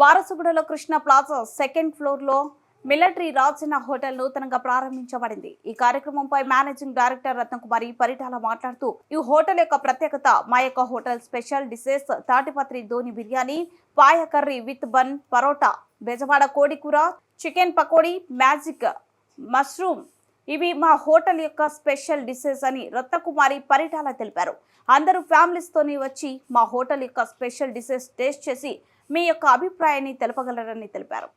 వారసుగూడలో Krishna plaza second ఫ్లోర్లో military Rajanna hotel నూతనంగా ప్రారంభించబడింది. ఈ కార్యక్రమంపై మేనేజింగ్ డైరెక్టర్ రత్నకుమారి పరిటాల మాట్లాడుతూ ఈ హోటల్ యొక్క ప్రత్యేకత మా యొక్క hotel special dishes Tadipatri Dhoni biryani paya curry with bun parota Bezawada కోడి కూర చికెన్ పకోడీ మ్యాజిక్ మష్రూమ్. ఇవి మా హోటల్ యొక్క స్పెషల్ డిషెస్ అని రత్నకుమారి పరిటాల తెలిపారు. అందరూ ఫ్యామిలీస్తోని వచ్చి మా హోటల్ యొక్క స్పెషల్ డిషెస్ టేస్ట్ చేసి మీ యొక్క అభిప్రాయాన్ని తెలపగలరని తెలిపారు.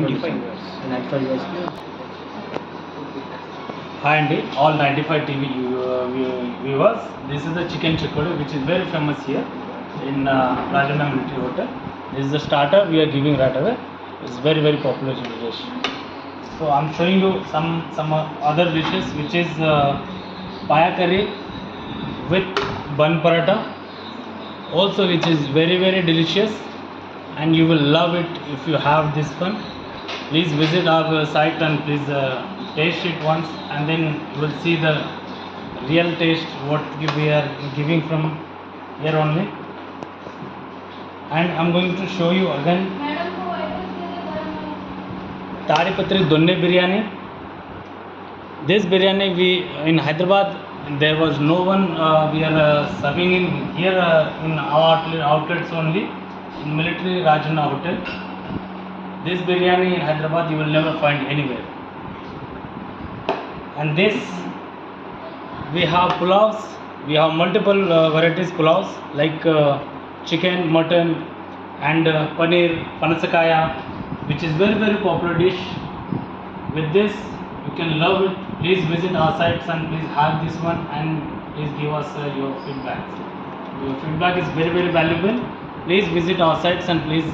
95 years. 95 years. Yeah. Hi Andy, all 95 TV uh, viewers. This is the chicken chikoli which is very famous here in uh, Military Hotel. This is the starter we are giving right away. It's very very popular in dish. So I'm showing you some some other dishes which is uh, paya curry with bun paratha. Also which is very very delicious. And you will love it if you have this one. Please visit our uh, site and please uh, taste it once and then you will see the real taste what we are giving from here only. And I'm going to show you again Tadipatri Donne biryani. This biryani we in Hyderabad there was no one uh, we are uh, serving in here uh, in our outlet- outlets only in military Rajana hotel. This biryani in Hyderabad you will never find anywhere. And this we have pulavs. We have multiple uh, varieties pulavs like uh, chicken, mutton, and uh, paneer, panasakaya, which is very very popular dish. With this, you can love it. Please visit our sites and please have this one and please give us uh, your feedback. Your feedback is very very valuable. Please visit our sites and please